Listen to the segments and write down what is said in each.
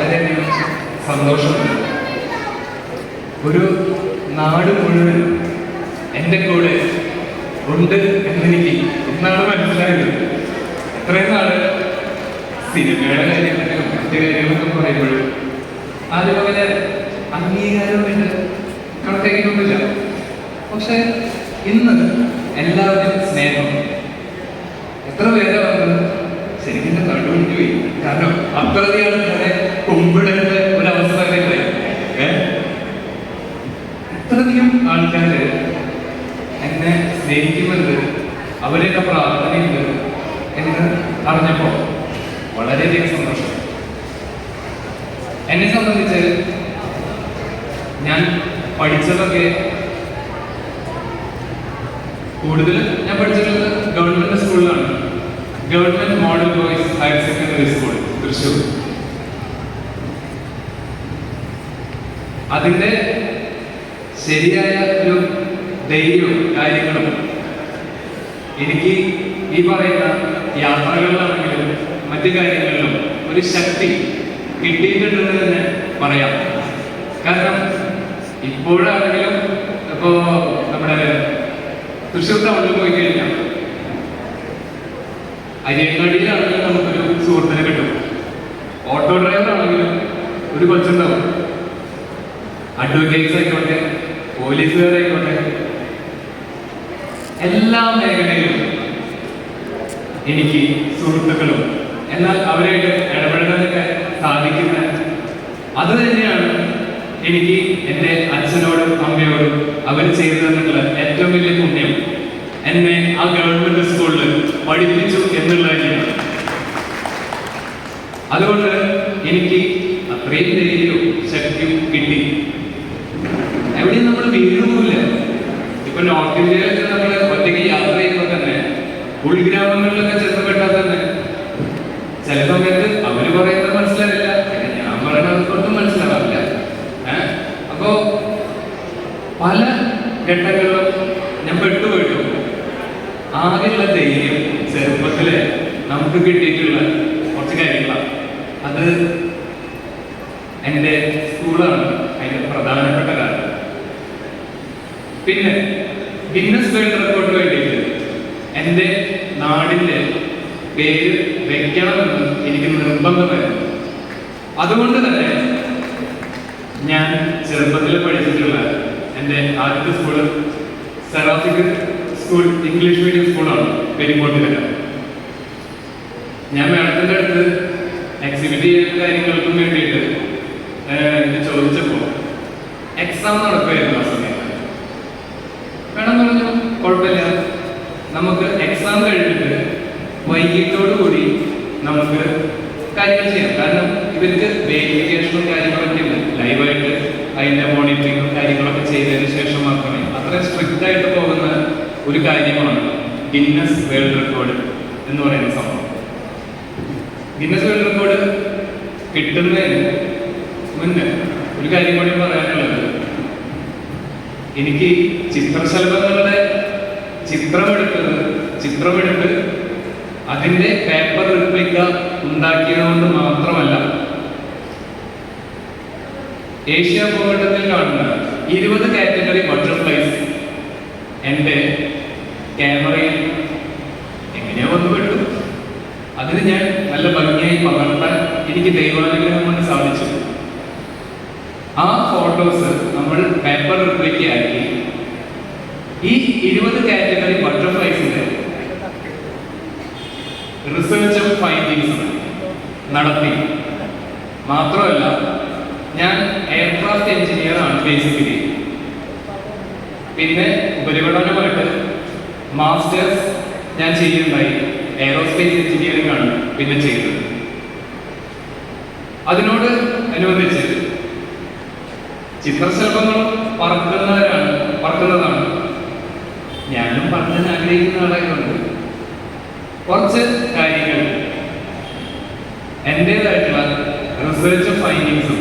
വളരെയധികം സന്തോഷമുണ്ട് ഒരു നാട് മുഴുവൻ എന്റെ കൂടെ ഉണ്ട് എന്നെനിക്ക് ഇന്നാണ് മനസ്സിലായത്. ഇത്രയും നാൾ സിനിമയുടെ കാര്യങ്ങളിലും മറ്റു കാര്യങ്ങളൊക്കെ പറയുമ്പോഴും അതുപോലെ അംഗീകാരമായിട്ട് കണക്കാക്കിയിട്ടൊന്നുമില്ല. പക്ഷെ ഇന്ന് എല്ലാവരും സ്നേഹം. എത്ര പേരെ വന്നത്? ശരിക്കും കണ്ടുപിടിച്ചു പോയി. കാരണം അത്രയധികം ആൾക്കാരെ കുമ്പിടേണ്ട ഒരവസ്ഥ ഉണ്ടായി ഏഹ് ഇത്രയധികം ആൾക്കാര് എന്നെ സ്നേഹിക്കുന്നുണ്ട്. അവരെയൊക്കെ പ്രാർത്ഥനയുണ്ട്. എന്ന് അറിഞ്ഞപ്പോൾ വളരെയധികം സന്തോഷം. എന്നെ സംബന്ധിച്ച് ഞാൻ പഠിച്ചതൊക്കെ കൂടുതൽ ഞാൻ പഠിച്ചിട്ടുള്ളത് ഗവൺമെന്റ് സ്കൂളിലാണ്. Government model boys higher secondary school Thrissur. അതിന്റെ ശരിയായ ഒരു ധൈര്യവും കാര്യങ്ങളും എനിക്ക് ഈ പറയുന്ന യാത്രകളിലാണെങ്കിലും മറ്റു കാര്യങ്ങളിലും ഒരു ശക്തി കിട്ടിയിട്ടുണ്ടെന്ന് തന്നെ പറയാം. കാരണം ഇപ്പോഴാണെങ്കിലും ഇപ്പോ നമ്മുടെ തൃശ്ശൂർ ടൗണിൽ പോയി കഴിഞ്ഞാൽ അരിയങ്ങാടിയിലാണെങ്കിലും നമുക്കൊരു സുഹൃത്തിനെ കിട്ടും. ഓട്ടോ ഡ്രൈവറാണെങ്കിലും ഒരു കൊച്ചുണ്ടാവും. അഡ്വക്കേറ്റ്സ് ആയിക്കോട്ടെ പോലീസുകാരായിക്കോട്ടെ എല്ലാ മേഖലയിലും എനിക്ക് സുഹൃത്തുക്കളും എന്നാൽ അവരായിട്ട് ഇടപെടാനൊക്കെ സാധിക്കുന്ന അത് തന്നെയാണ് എനിക്ക് എന്റെ അച്ഛനോടും അമ്മയോടും അവർ ചെയ്തു തന്നിട്ടുള്ള ഏറ്റവും വലിയ എന്നെ ആ ഗവൺമെന്റ് സ്കൂളിൽ പഠിപ്പിച്ചു എന്നുള്ള തന്നെയാണ് അതുകൊണ്ട് എനിക്ക് അത്രയും ധൈര്യവും ശക്തിയും കിട്ടി. എവിടെയും നമ്മൾ വീഴുന്നില്ല. ഇപ്പൊ നോർത്ത് ഇന്ത്യയിലൊക്കെ നമ്മൾ ഒറ്റയ്ക്ക് യാത്ര ചെയ്യുമ്പോൾ തന്നെ ഉൾഗ്രാമങ്ങളിലൊക്കെ ചെന്നപ്പെട്ടാൽ തന്നെ ചില സമയത്ത് അവർ പറയുന്നത് മനസ്സിലാവില്ല. ഞാൻ പറയുന്നത് കൊണ്ടും മനസ്സിലാവില്ല. അപ്പോ പല ഘട്ടങ്ങളിലും ആകെയുള്ള ധൈര്യം ചെറുപ്പത്തിൽ നമുക്ക് കിട്ടിയിട്ടുള്ള കുറച്ച് കാര്യങ്ങളാണ്. അത് എന്റെ സ്കൂളാണ് അതിന്റെ പ്രധാനപ്പെട്ട കാര്യം. പിന്നെ ഗിന്നസ് വേൾഡ് റെക്കോർഡിന് വേണ്ടിയിട്ട് എന്റെ നാടിന്റെ പേര് വെക്കണമെന്ന് എനിക്ക് നിർബന്ധമായിരുന്നു. അതുകൊണ്ട് തന്നെ ഞാൻ ചെറുപ്പത്തിൽ പഠിച്ചിട്ടുള്ള എന്റെ ആദ്യത്തെ school Seraphic school English medium സ്കൂളാണ് പെരിങ്ങോട്ടിലല്ല ഞാൻ മാഡത്തിന്റെ അടുത്ത് എക്സിബിറ്റ് ചെയ്യുന്ന കാര്യങ്ങൾക്കും വേണ്ടിയിട്ട് ചോദിച്ചപ്പോൾ എക്സാം നടക്കുമായിരുന്നു ആ സമയത്ത്. മാഡം പറഞ്ഞു കുഴപ്പമില്ല. നമുക്ക് എക്സാം കഴിഞ്ഞിട്ട് വൈകിട്ടോടു കൂടി നമുക്ക് കാര്യങ്ങൾ ചെയ്യാം. കാരണം ഇവർക്ക് വേരിഫിക്കേഷനും കാര്യങ്ങളൊക്കെ ഉണ്ട്. ലൈവായിട്ട് അതിന്റെ മോണിറ്ററിങ്ങും കാര്യങ്ങളൊക്കെ ചെയ്തതിന് ശേഷം മാത്രമേ അത്ര സ്ട്രിക്റ്റ് ആയിട്ട് പോകുന്ന ഒരു കാര്യമാണ് ഗിന്നസ് വേൾഡ് റെക്കോർഡ് എന്ന് പറയുന്ന സംഭവം. ഗിന്നസ് വേൾഡ് റെക്കോർഡ് കിട്ടുന്നതിന് മുന്നേ ഒരു കാര്യം കൂടി പറയാനുള്ളത്. എനിക്ക് ചിത്രശലഭങ്ങളുടെ ചിത്രമെടുത്തത് ചിത്രമെടുത്ത് അതിന്റെ പേപ്പർ റിപ്ലിക്ക ഉണ്ടാക്കിയതുകൊണ്ട് മാത്രമല്ല ഏഷ്യ ഭൂഖണ്ഡത്തിൽ കാണുന്ന ഇരുപത് കാറ്റഗറി ബട്ടർഫ്ലൈസ് എന്റെ ക്യാമറയിൽ എങ്ങനെയോ വന്നു വിട്ടു അതിന് ഞാൻ നല്ല ഭംഗിയായി പകർത്താൻ എനിക്ക് ദൈവാനുഗ്രഹം കൊണ്ട് സാധിച്ചു. ആ ഫോട്ടോസ് നമ്മൾ പേപ്പർ റിപ്ലിക്ക് ആക്കി. ഈ ഇരുപത് കാറ്റഗറി ബട്ടർഫ്ലൈസിന്റെ റിസർച്ച് ഫൈൻഡിങ്സ് നടത്തി. മാത്രമല്ല ഞാൻ എയർക്രാഫ്റ്റ് എഞ്ചിനീയർ ആണ് ബേസിക്കലി പിന്നെ ഉപരിപഠനമായിട്ട് മാസ്റ്റേഴ്സ് ഞാൻ ചെയ്യുന്നതായി. എയറോസ്പേസ് എഞ്ചിനീയറിംഗ് ആണ് പിന്നെ ചെയ്തത്. അതിനോട് അനുബന്ധിച്ച് ചിത്രശലഭങ്ങളും പറക്കുന്നവരാണ് പറക്കുന്നതാണ്. ഞാനും പറക്കാൻ ആഗ്രഹിക്കുന്ന ആളായതുകൊണ്ട് കുറച്ച് കാര്യങ്ങൾ എന്റെതായിട്ടുള്ള റിസർച്ച് ഫൈൻഡിങ്സും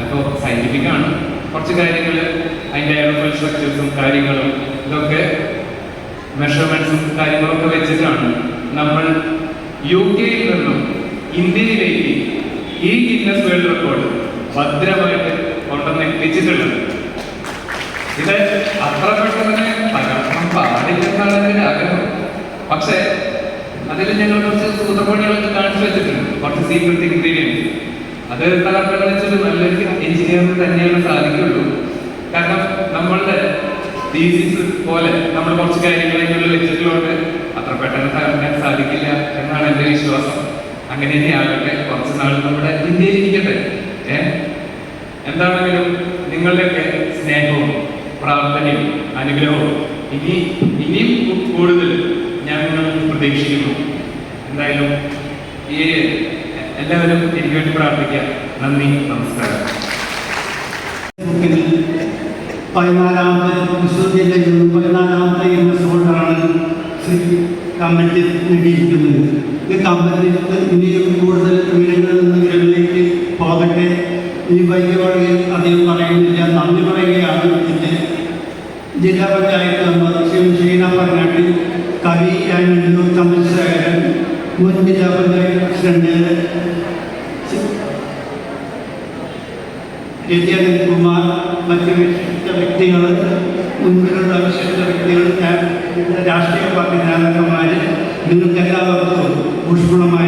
അപ്പോൾ സയന്റിഫിക് ആണ്. കുറച്ച് കാര്യങ്ങൾ അതിന്റെ സ്ട്രക്ചേഴ്സും കാര്യങ്ങളും ഇതൊക്കെ മെഷർമെന്റ്സും കാര്യങ്ങളൊക്കെ വെച്ചിട്ടാണ് നമ്മൾ യു കെയിൽ നിന്നും ഇന്ത്യയിലേക്ക് ഈ ഗിന്നസ് വേൾഡ് റെക്കോർഡ് ഭദ്രമായിട്ട് കൊണ്ടുവന്ന് എത്തിച്ചിട്ടുള്ളത്. ഇത് അത്ര പെട്ടെന്ന് തകർക്കാൻ പാടില്ലെന്നാണ് അതിന്റെ ആഗ്രഹം. പക്ഷേ അതിൽ ഞങ്ങൾ കുറച്ച് സൂത്രപ്പണികളൊക്കെ കാണിച്ചു വെച്ചിട്ടുണ്ട്. കുറച്ച് സീക്രട്ട് ഇൻഗ്രീഡിയൻസ് അത് തകർക്കാൻ വെച്ചിട്ട് നല്ലൊരു എഞ്ചിനീയറിന് തന്നെയാണ് സാധിക്കുള്ളൂ. കാരണം തീസിസ് പോലെ നമ്മൾ കുറച്ച് കാര്യങ്ങൾ ലക്ഷ്യത്തിലോട്ട് അത്ര പെട്ടെന്ന് തകർക്കാൻ സാധിക്കില്ല എന്നാണ് എന്റെ വിശ്വാസം. അങ്ങനെ തന്നെ ആകട്ടെ കുറച്ച് നാൾ നമ്മുടെ ഇന്ത്യയിൽ ഇരിക്കട്ടെ. ഏഹ് എന്താണെങ്കിലും നിങ്ങളുടെയൊക്കെ സ്നേഹവും പ്രാർത്ഥനയും അനുഗ്രഹവും ഇനി ഇനിയും കൂടുതൽ ഞാൻ പ്രതീക്ഷിക്കുന്നു. എന്തായാലും ഈ എല്ലാവരും എനിക്ക് വേണ്ടി പ്രാർത്ഥിക്കാം. നന്ദി നമസ്കാരം. പതിനാലാമത്തെ തൃശ്ശൂർ ജില്ലയിൽ നിന്നും പതിനാലാമത്തെ എപ്പിസോഡാണ് ശ്രീ കമ്മിറ്റി നേടിയിരിക്കുന്നത് ഈ കമ്മിറ്റിക്ക് ഇനിയും കൂടുതൽ വീടുകളിൽ നിന്ന് വീടുകളിലേക്ക് പോകട്ടെ. ഈ വൈകിയോടെ അധികം പറയുന്നില്ല. നന്ദി പറയുകയാണ് ഇതിന്റെ. ജില്ലാ പഞ്ചായത്ത് മെമ്പർ ശ്രീ ഷീന പറഞ്ഞാട്ടി കവി ആൻഡ് ചന്ദ്രശേഖരൻ മുൻ ജില്ലാ പഞ്ചായത്ത് പ്രസിഡന്റ് കുമാർ മറ്റ് വിശിഷ്ട വ്യക്തികൾ മുൻപിലുള്ള വിശിഷ്ട വ്യക്തികൾ ഞാൻ രാഷ്ട്രീയ പാർട്ടി നേതാക്കന്മാർ നിങ്ങൾക്ക് എല്ലാവർക്കും ഊഷ്മളമായ